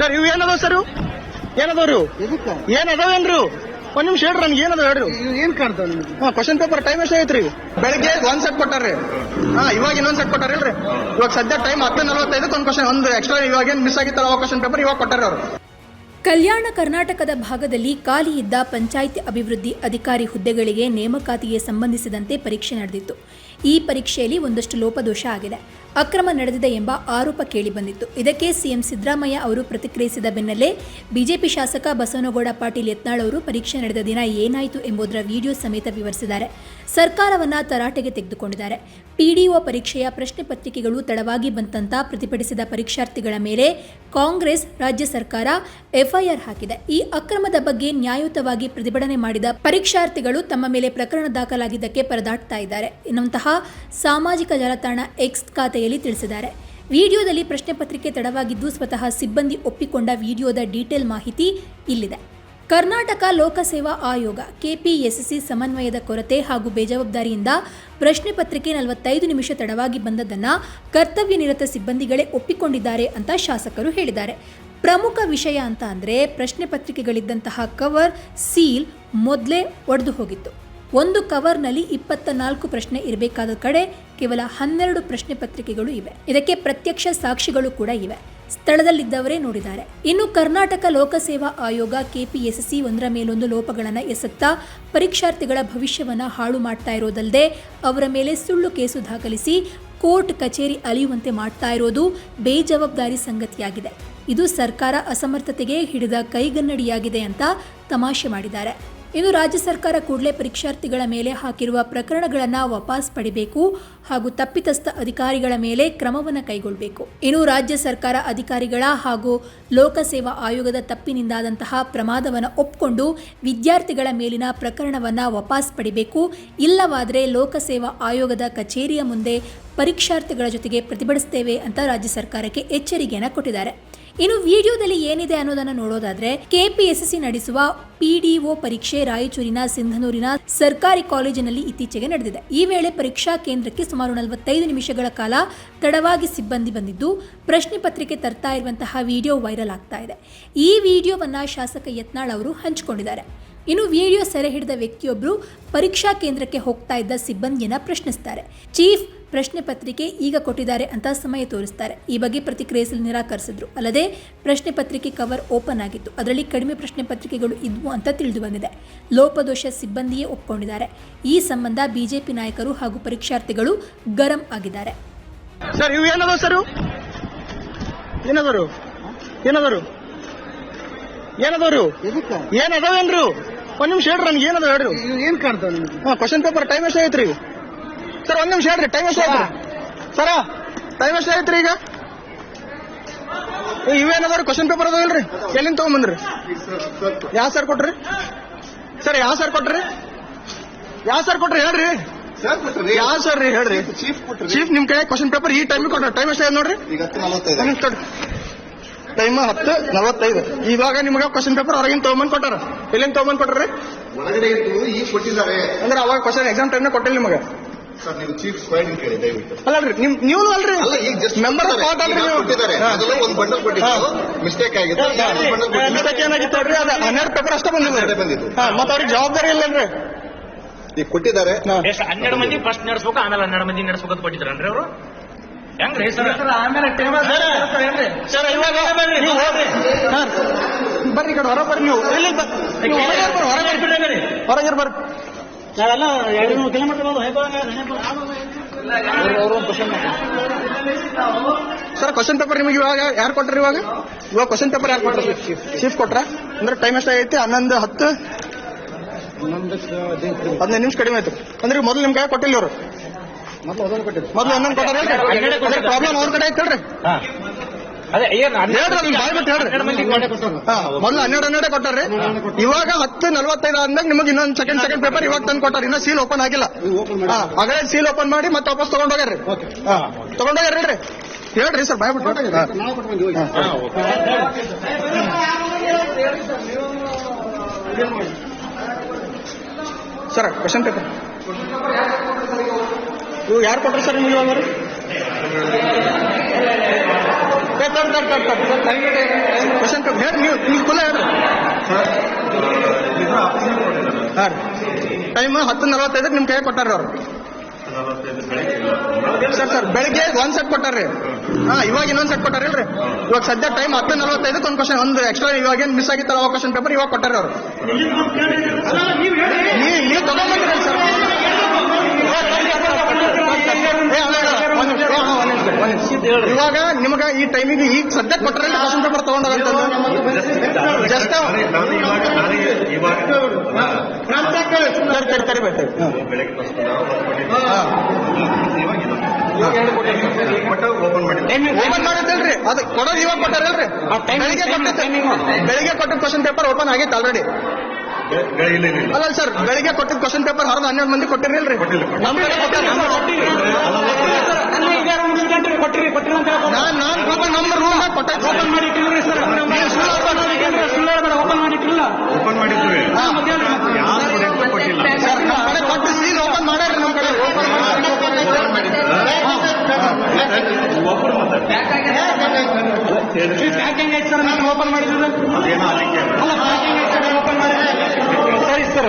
Sir ಇವು ಏನದಾವ sir ಏನದವ್ರು ಏನದವೇನ್ರು? ಒಂದ್ ನಿಮಿಷ ಹೇಳ್ರಿ ನನ್ಗೆ ಏನದ ಹೇಳ್ರಿ ಏನ್ ಕಾಣ್ತಾವ ನಿಮ್ಗೆ? ಹಾ ಕ್ವಶನ್ ಪೇಪರ್ ಟೈಮ್ ಎಷ್ಟು ಐತ್ರಿ ಬೆಳಗ್ಗೆ ಒಂದ್ ಸೆಟ್ ಕೊಟ್ಟಾರ್ರಿ ಹಾ ಇವಾಗ ಇನ್ನೊಂದ್ ಸೆಟ್ ಕೊಟ್ಟಾರಿಲ್ರಿ ಇವಾಗ ಸದ್ಯ ಟೈಮ್ ಹತ್ತು ನಲವತ್ತೈದಕ್ಕೆ ಒಂದ್ ಕ್ವಶನ್ ಒಂದು ಎಕ್ಸ್ಟ್ರಾ ಇವಾಗ ಏನ್ ಮಿಸ್ ಆಗಿತ್ತಲ್ಲ ಕ್ವಶನ್ ಪೇಪರ್ ಇವಾಗ ಕೊಟ್ಟಾರ ಅವ್ರು. ಕಲ್ಯಾಣ ಕರ್ನಾಟಕದ ಭಾಗದಲ್ಲಿ ಖಾಲಿ ಇದ್ದ ಪಂಚಾಯಿತಿ ಅಭಿವೃದ್ಧಿ ಅಧಿಕಾರಿ ಹುದ್ದೆಗಳಿಗೆ ನೇಮಕಾತಿಗೆ ಸಂಬಂಧಿಸಿದಂತೆ ಪರೀಕ್ಷೆ ನಡೆದಿತ್ತು. ಈ ಪರೀಕ್ಷೆಯಲ್ಲಿ ಒಂದಷ್ಟು ಲೋಪದೋಷ ಆಗಿದೆ. ಅಕ್ರಮ ನಡೆದಿದೆ ಎಂಬ ಆರೋಪ ಕೇಳಿಬಂದಿತ್ತು. ಇದಕ್ಕೆ ಸಿಎಂ ಸಿದ್ದರಾಮಯ್ಯ ಅವರು ಪ್ರತಿಕ್ರಿಯಿಸಿದ ಬೆನ್ನಲ್ಲೇ ಬಿಜೆಪಿ ಶಾಸಕ ಬಸವನಗೌಡ ಪಾಟೀಲ್ ಯತ್ನಾಳ್ ಅವರು ಪರೀಕ್ಷೆ ನಡೆದ ದಿನ ಏನಾಯಿತು ಎಂಬುದರ ವಿಡಿಯೋ ಸಮೇತ ವಿವರಿಸಿದ್ದಾರೆ. ಸರ್ಕಾರವನ್ನ ತರಾಟೆಗೆ ತೆಗೆದುಕೊಂಡಿದ್ದಾರೆ. ಪಿಡಿಒ ಪರೀಕ್ಷೆಯ ಪ್ರಶ್ನೆ ಪತ್ರಿಕೆಗಳು ತಡವಾಗಿ ಬಂತಂತ ಪ್ರತಿಭಟಿಸಿದ ಪರೀಕ್ಷಾರ್ಥಿಗಳ ಮೇಲೆ ಕಾಂಗ್ರೆಸ್, ರಾಜ್ಯ ಸರ್ಕಾರ ಎಫ್ಐಆರ್ ಹಾಕಿದೆ. ಈ ಅಕ್ರಮದ ಬಗ್ಗೆ ನ್ಯಾಯಯುತವಾಗಿ ಪ್ರತಿಭಟನೆ ಮಾಡಿದ ಪರೀಕ್ಷಾರ್ಥಿಗಳು ತಮ್ಮ ಮೇಲೆ ಪ್ರಕರಣ ದಾಖಲಾಗಿದ್ದಕ್ಕೆ ಪರದಾಡ್ತಾ ಇದ್ದಾರೆ. ಎನ್ನುವಂತಹ ಸಾಮಾಜಿಕ ಜಾಲತಾಣ ಎಕ್ಸ್ ಖಾತೆಯಲ್ಲಿ ತಿಳಿಸಿದ್ದಾರೆ. ವಿಡಿಯೋದಲ್ಲಿ ಪ್ರಶ್ನೆ ಪತ್ರಿಕೆ ತಡವಾಗಿದ್ದು ಸ್ವತಃ ಸಿಬ್ಬಂದಿ ಒಪ್ಪಿಕೊಂಡ ವಿಡಿಯೋದ ಡೀಟೇಲ್ ಮಾಹಿತಿ ಇಲ್ಲಿದೆ. ಕರ್ನಾಟಕ ಲೋಕಸೇವಾ ಆಯೋಗ, ಕೆಪಿಎಸ್ಸಿ ಸಮನ್ವಯದ ಕೊರತೆ ಹಾಗೂ ಬೇಜವಾಬ್ದಾರಿಯಿಂದ ಪ್ರಶ್ನೆ ಪತ್ರಿಕೆ ನಲವತ್ತೈದು ನಿಮಿಷ ತಡವಾಗಿ ಬಂದದನ್ನ ಕರ್ತವ್ಯ ನಿರತ ಸಿಬ್ಬಂದಿಗಳೇ ಒಪ್ಪಿಕೊಂಡಿದ್ದಾರೆ ಅಂತ ಶಾಸಕರು ಹೇಳಿದ್ದಾರೆ. ಪ್ರಮುಖ ವಿಷಯ ಅಂತ ಅಂದರೆ ಪ್ರಶ್ನೆ ಪತ್ರಿಕೆಗಳಿದ್ದಂತಹ ಕವರ್, ಸೀಲ್ ಮೊದಲೇ ಒಡೆದು ಹೋಗಿತ್ತು. ಒಂದು ಕವರ್ನಲ್ಲಿ ಇಪ್ಪತ್ತ ನಾಲ್ಕು ಪ್ರಶ್ನೆ ಇರಬೇಕಾದ ಕಡೆ ಕೇವಲ ಹನ್ನೆರಡು ಪ್ರಶ್ನೆ ಪತ್ರಿಕೆಗಳು ಇವೆ. ಇದಕ್ಕೆ ಪ್ರತ್ಯಕ್ಷ ಸಾಕ್ಷಿಗಳು ಕೂಡ ಇವೆ. ಸ್ಥಳದಲ್ಲಿದ್ದವರೇ ನೋಡಿದ್ದಾರೆ. ಇನ್ನು ಕರ್ನಾಟಕ ಲೋಕಸೇವಾ ಆಯೋಗ ಕೆಪಿಎಸ್ಸಿ ಒಂದರ ಮೇಲೊಂದು ಲೋಪಗಳನ್ನು ಎಸತ್ತಾ ಪರೀಕ್ಷಾರ್ಥಿಗಳ ಭವಿಷ್ಯವನ್ನ ಹಾಳು ಮಾಡ್ತಾ ಇರೋದಲ್ಲದೆ ಅವರ ಮೇಲೆ ಸುಳ್ಳು ಕೇಸು ದಾಖಲಿಸಿ ಕೋರ್ಟ್ ಕಚೇರಿ ಅಲಿಯುವಂತೆ ಮಾಡ್ತಾ ಇರೋದು ಬೇಜವಾಬ್ದಾರಿ ಸಂಗತಿಯಾಗಿದೆ. ಇದು ಸರ್ಕಾರ ಅಸಮರ್ಥತೆಗೆ ಹಿಡಿದ ಕೈಗನ್ನಡಿಯಾಗಿದೆ ಅಂತ ತಮಾಷೆ ಮಾಡಿದ್ದಾರೆ. ಇನ್ನು ರಾಜ್ಯ ಸರ್ಕಾರ ಕೂಡಲೇ ಪರೀಕ್ಷಾರ್ಥಿಗಳ ಮೇಲೆ ಹಾಕಿರುವ ಪ್ರಕರಣಗಳನ್ನು ವಾಪಸ್ ಪಡಿಬೇಕು ಹಾಗೂ ತಪ್ಪಿತಸ್ಥ ಅಧಿಕಾರಿಗಳ ಮೇಲೆ ಕ್ರಮವನ್ನು ಕೈಗೊಳ್ಳಬೇಕು ಇನ್ನು ರಾಜ್ಯ ಸರ್ಕಾರ ಅಧಿಕಾರಿಗಳ ಹಾಗೂ ಲೋಕಸೇವಾ ಆಯೋಗದ ತಪ್ಪಿನಿಂದಾದಂತಹ ಪ್ರಮಾದವನ್ನು ಒಪ್ಪಿಕೊಂಡು ವಿದ್ಯಾರ್ಥಿಗಳ ಮೇಲಿನ ಪ್ರಕರಣವನ್ನು ವಾಪಸ್ ಪಡಿಬೇಕು. ಇಲ್ಲವಾದರೆ ಲೋಕಸೇವಾ ಆಯೋಗದ ಕಚೇರಿಯ ಮುಂದೆ ಪರೀಕ್ಷಾರ್ಥಿಗಳ ಜೊತೆಗೆ ಪ್ರತಿಭಟಿಸುತ್ತೇವೆ ಅಂತ ರಾಜ್ಯ ಸರ್ಕಾರಕ್ಕೆ ಎಚ್ಚರಿಕೆಯನ್ನು ಕೊಟ್ಟಿದ್ದಾರೆ. ಇನ್ನು ವಿಡಿಯೋದಲ್ಲಿ ಏನಿದೆ ಅನ್ನೋದನ್ನ ನೋಡೋದಾದ್ರೆ ಕೆಪಿಎಸ್ಸಿ ನಡೆಸುವ ಪಿಡಿಒ ಪರೀಕ್ಷೆ ರಾಯಚೂರಿನ ಸಿಂಧನೂರಿನ ಸರ್ಕಾರಿ ಕಾಲೇಜಿನಲ್ಲಿ ಇತ್ತೀಚೆಗೆ ನಡೆದಿದೆ. ಈ ವೇಳೆ ಪರೀಕ್ಷಾ ಕೇಂದ್ರಕ್ಕೆ ಸುಮಾರು ನಲವತ್ತೈದು ನಿಮಿಷಗಳ ಕಾಲ ತಡವಾಗಿ ಸಿಬ್ಬಂದಿ ಬಂದಿದ್ದು, ಪ್ರಶ್ನೆ ಪತ್ರಿಕೆ ತರ್ತಾ ಇರುವಂತಹ ವಿಡಿಯೋ ವೈರಲ್ ಆಗ್ತಾ ಇದೆ. ಈ ವಿಡಿಯೋವನ್ನ ಶಾಸಕ ಯತ್ನಾಳ್ ಅವರು ಹಂಚಿಕೊಂಡಿದ್ದಾರೆ. ಇನ್ನು ವಿಡಿಯೋ ಸೆರೆ ಹಿಡಿದ ವ್ಯಕ್ತಿಯೊಬ್ಬರು ಪರೀಕ್ಷಾ ಕೇಂದ್ರಕ್ಕೆ ಹೋಗ್ತಾ ಇದ್ದ ಸಿಬ್ಬಂದಿಯನ್ನ ಪ್ರಶ್ನಿಸ್ತಾರೆ. ಚೀಫ್ ಪ್ರಶ್ನೆ ಪತ್ರಿಕೆ ಈಗ ಕೊಟ್ಟಿದ್ದಾರೆ ಅಂತ ಸಮಯ ತೋರಿಸ್ತಾರೆ. ಈ ಬಗ್ಗೆ ಪ್ರತಿಕ್ರಿಯಿಸಲು ನಿರಾಕರಿಸಿದ್ರು. ಅಲ್ಲದೆ ಪ್ರಶ್ನೆ ಪತ್ರಿಕೆ ಕವರ್ ಓಪನ್ ಆಗಿತ್ತು. ಅದರಲ್ಲಿ ಕಡಿಮೆ ಪ್ರಶ್ನೆ ಪತ್ರಿಕೆಗಳು ಇದ್ವು ಅಂತ ತಿಳಿದು ಬಂದಿದೆ. ಲೋಪದೋಷ ಸಿಬ್ಬಂದಿಯೇ ಒಪ್ಪಿಕೊಂಡಿದ್ದಾರೆ ಈ ಸಂಬಂಧ ಬಿಜೆಪಿ ನಾಯಕರು ಹಾಗೂ ಪರೀಕ್ಷಾರ್ಥಿಗಳು ಗರಂ ಆಗಿದ್ದಾರೆ. ಸರ್ ಇವು ಏನದಾವ ಸರ್ ಇವು? ಏನದವ್ರು ಏನದವ್ರು ಏನದವ್ರಿ ಇವು? ಎದಕ್ಕ? ಏನ್ ಅದಾವೇನ್ರಿ ಇವು? ಒಂದ್ ನಿಮಿಷ ಹೇಳ್ರಿ ನನ್ಗೆ ಏನದ ಹೇಳ್ರಿ ಏನ್ ಕಾಣ್ತಾವ ಕ್ವಶನ್ ಪೇಪರ್ ಟೈಮ್ ಎಷ್ಟು ಐತ್ರಿ ಈಗ ಸರ್ ಒಂದ್ ನಿಮಿಷ ಹೇಳ್ರಿ ಟೈಮ್ ಎಷ್ಟು ಆಯ್ತು ಸರ ಟೈಮ್ ಎಷ್ಟು ಆಯ್ತ್ರಿ ಈಗ? ಏ, ಇವೇನದಾವ್ರಿ ಕ್ವಶನ್ ಪೇಪರ್ ಅದಾವಿಲ್ರಿ ಎಲ್ಲಿಂದ ತಗೊಂಬಂದ್ರಿ? ಯಾವ ಸರ್ ಕೊಟ್ರಿ? ಸರ್ ಯಾವ ಸರ್ ಕೊಟ್ರಿ? ಯಾವ ಸರ್ ಕೊಟ್ರಿ? ಹೇಳ್ರಿ. ಯಾವ ಸರ್ ರೀ ಹೇಳ್ರಿ. ಚೀಫ್ ನಿಮ್ ಕೈ ಕ್ವಶನ್ ಪೇಪರ್ ಈ ಟೈಮ್ ಕೊಟ್ರ ಟೈಮ್ ಎಷ್ಟು ನೋಡ್ರಿ? ಟೈಮ್ ಹತ್ತು ನಲವತ್ತೈದು ಇವಾಗ ನಿಮ್ಗೆ ಕ್ವಶನ್ ಪೇಪರ್ ಹೊರಗಿನ ತಗೊಂಬಂದ್ ಕೊಟ್ಟಾರ. ಎಲ್ಲಿಂದ ತಗೊಂಬಂದ್ ಕೊಟ್ರಿ? ಒಳಗಡೆ ಕೊಟ್ಟಿದ್ದಾರೆ. ಅಂದ್ರೆ ಅವಾಗ ಕ್ವಶನ್ ಎಕ್ಸಾಮ್ ಟೈಮ್ ಕೊಟ್ಟಿಲ್ಲ ನಿಮಗೆ. ಸರ್ ನೀವು ಚೀಫ್ ಸ್ಕ್ವಾಡಿಂಗ್ ಕೇಳಿ ದಯವಿಟ್ಟು. ಅಲ್ಲಲ್ರಿ ನಿಮ್ ನೀವು ಅಲ್ರಿ. ಅಲ್ಲ ಈಗ ಜಸ್ಟ್ ಮೆಂಬರ್ ಆಫ್ ಅಲ್ರಿ ನೀವು. ಕೊಟ್ಟಿದ್ದಾರೆ. ಅದೆಲ್ಲ ಒಂದು ಬಂಡಲ್ ಕೊಟ್ಟಿದ್ದು ಮಿಸ್ಟೇಕ್ ಆಗಿತ್ತು. ಮಿಸ್ಟೇಕ್ ಏನಾಗಿತ್ತು ಅದು ಹನ್ನೆರಡು ಪೇಪರ್ ಅಷ್ಟೇ ಬಂದಿದ್ದು. ಮತ್ತೆ ಅವ್ರಿಗೆ ಜವಾಬ್ದಾರಿ ಇಲ್ಲನ್ರಿ ಈಗ ಕೊಟ್ಟಿದ್ದಾರೆ. ಹನ್ನೆರಡು ಮಂದಿ ಫಸ್ಟ್ ನಡೆಸ್ಬೇಕು ಆಮೇಲೆ ಹನ್ನೆರಡು ಮಂದಿ ನಡೆಸ್ಬೇಕು ಅಂತ ಕೊಟ್ಟಿದ್ರನ್ರಿ ಅವರು? ಹೆಂಗ್ರಿ ಸರ್ ಆಮೇಲೆ ಸರ್ ಇವಾಗ ನೀವು ಹೋಗ್ರಿ. ಸರ್ ಬರ್ರಿ ಕಡೆ ಹೊರ ಬರ್ರಿ ನೀವು. ಇಲ್ಲಿ ಬ- ನೀವು ಹೊರಗೆ ಬರ್ರಿ, ಹೊರಗೆ ಬರ್ರಿ. ನಾವೆಲ್ಲ ಎರಡು ನೂರು ಕಿಲೋಮೀಟರ್ ಸರ್ ಕ್ವಶನ್ ಪೇಪರ್ ನಿಮಗೆ ಇವಾಗ ಯಾರು ಕೊಟ್ರಿ ಇವಾಗ? ಇವಾಗ ಕ್ವಶನ್ ಪೇಪರ್ ಯಾರು ಕೊಟ್ರಿ? ಚೀಫ್ ಕೊಟ್ರ? ಅಂದ್ರೆ ಟೈಮ್ ಎಷ್ಟಾಗೈತಿ? ಹನ್ನೊಂದು ಹತ್ತು? ಹದಿನೈದು ನಿಮಿಷ ಕಡಿಮೆ ಆಯ್ತು. ಅಂದ್ರೆ ಮೊದಲು ನಿಮ್ಗೆ ಕೊಟ್ಟಿಲ್ಲ ಅವರು ಮೊದಲು ಹನ್ನೊಂದು ಕೊಟ್ಟಿದ್ರು. ಮೊದಲು ಹನ್ನೊಂದು ಕೊಟ್ಟಾರ ಪ್ರಾಬ್ಲಮ್ ಅವ್ರ ಕಡೆ ಐತಲ್ರಿ ಅದೇ ಏನ್ ಹೇಳ್ರಿ ಹೇಳ್ರಿ. ಮೊದಲು ಹನ್ನೆರಡು ಹನ್ನೆರಡು ಕೊಟ್ಟಾರ್ರಿ. ಇವಾಗ ಹತ್ತು ನಲ್ವತ್ತೈದು ಆದ್ಮೇಲೆ ನಿಮಗೆ ಇನ್ನೊಂದು ಸೆಕೆಂಡ್ ಸೆಕೆಂಡ್ ಪೇಪರ್ ಇವಾಗ ತಂದು ಕೊಟ್ಟಾರ. ಇನ್ನ ಸೀಲ್ ಓಪನ್ ಆಗಿಲ್ಲ. ಹಾಗಾದ್ರೆ ಸೀಲ್ ಓಪನ್ ಮಾಡಿ ಮತ್ತೆ ವಾಪಸ್ ತಗೊಂಡೋಗ್ಯಾರ್ರಿ ಹಾ ತಗೊಂಡೋಗ್ಯಾರ್ರಿ ಹೇಳ್ರಿ. ಹೇಳ್ರಿ ಸರ್ ಬಾಯ್ ಬಿಟ್ಟು. ಹಾ. ನಾವು ಕೊಟ್ಟು ಬಂದ್ವಿ ಹೋಗಿ. ಸರ್ ಕ್ವಶನ್ ಪೇಪರ್ ನೀವು ಯಾರು ಕೊಟ್ರಿ ಸರ್ ನಿಮಗೆ ಕ್ವಶನ್ ನೀವು ನೀವು ಕುಲ ಹೇಳ್ರಿ ಹಾಂ ಟೈಮ್ ಹತ್ತು ನಲವತ್ತೈದಕ್ಕೆ ನಿಮ್ಮ ಕೈ ಕೊಟ್ಟಾರ ಅವ್ರು ಸರ್ ಸರ್ ಬೆಳಿಗ್ಗೆ ಒಂದ್ ಸೆಟ್ ಕೊಟ್ಟಾರ್ರಿ ಹಾ ಇವಾಗ ಇನ್ನೊಂದ್ ಸೆಟ್ ಕೊಟ್ಟಾರಿಲ್ರಿ ಇವಾಗ ಸದ್ಯ ಟೈಮ್ ಹತ್ತು ನಲವತ್ತೈದಕ್ಕೆ ಒಂದು ಕ್ವಶನ್ ಒಂದು ಎಕ್ಸ್ಟ್ರಾ ಇವಾಗ ಏನ್ ಮಿಸ್ ಆಗಿತ್ತಲ್ಲ ಕ್ವಶನ್ ಪೇಪರ್ ಇವಾಗ ಕೊಟ್ಟಾರ ಅವ್ರು ನೀವು ತಗೊಂಡ್ಬಂದಿರಲ್ಲ ಸರ್ ಇವಾಗ ನಿಮಗ ಈ ಟೈಮಿಗೆ ಈಗ ಸದ್ಯ ಕೊಟ್ಟರೆ ಕ್ವಶನ್ ಪೇಪರ್ ತಗೊಂಡಂತ ಜಸ್ಟ್ ಓಪನ್ ಮಾಡಿ ಓಪನ್ ಮಾಡಿದ್ದಲ್ರಿ. ಅದು ಕೊಡೋದು ಇವಾಗ ಕೊಟ್ಟಾರಲ್ರಿ ಬೆಳಿಗ್ಗೆ ಕೊಟ್ಟ ಬೆಳಿಗ್ಗೆ ಕೊಟ್ಟಿದ್ದ ಕ್ವಶನ್ ಪೇಪರ್ ಓಪನ್ ಆಗೈತೆ ಆಲ್ರೆಡಿ ಅಲ್ಲ ಸರ್ ಬೆಳಿಗ್ಗೆ ಕೊಟ್ಟಿದ್ದ ಕ್ವಶನ್ ಪೇಪರ್ ಹೊರಗೆ ಹನ್ನೆರಡು ಮಂದಿ ಕೊಟ್ಟಿರಲ್ರಿ ನಮ್ಮ ಕಡೆ ಕೊಟ್ಟಿರಿ ಕೊಟ್ಟಿರಿ ಅಂತ ನಾನು ನಾನು ನಾನ್ ಪಾಪ ನಮ್ಮ ರೂಮ್ ಕೊಟ್ಟ ಓಪನ್ ಮಾಡಿ ಇಟ್ಟಿಲ್ರಿ ಸರ್ ಸುಳ್ಳು ಓಪನ್ ಮಾಡಿ ಓಪನ್ ಮಾಡಿ ಇಟ್ಟಿಲ್ಲ ಓಪನ್ ಮಾಡಿದ್ವಿ ಸರ್ ನಮ್ಮ ಕಡೆ ಕೊಟ್ಟು ಸೀಲ್ ಓಪನ್ ಮಾಡ್ಯಾರ ನಮ್ಮ ಕಡೆ ಪ್ಯಾಕಿಂಗ್ ಐತೆ ಸರ್ ನಾನು ಓಪನ್ ಮಾಡಿದ್ರು ಅಲ್ಲ ಪ್ಯಾಕಿಂಗ್ ಐತೆ ಸರ್ ಓಪನ್ ಸರಿ ಸರ್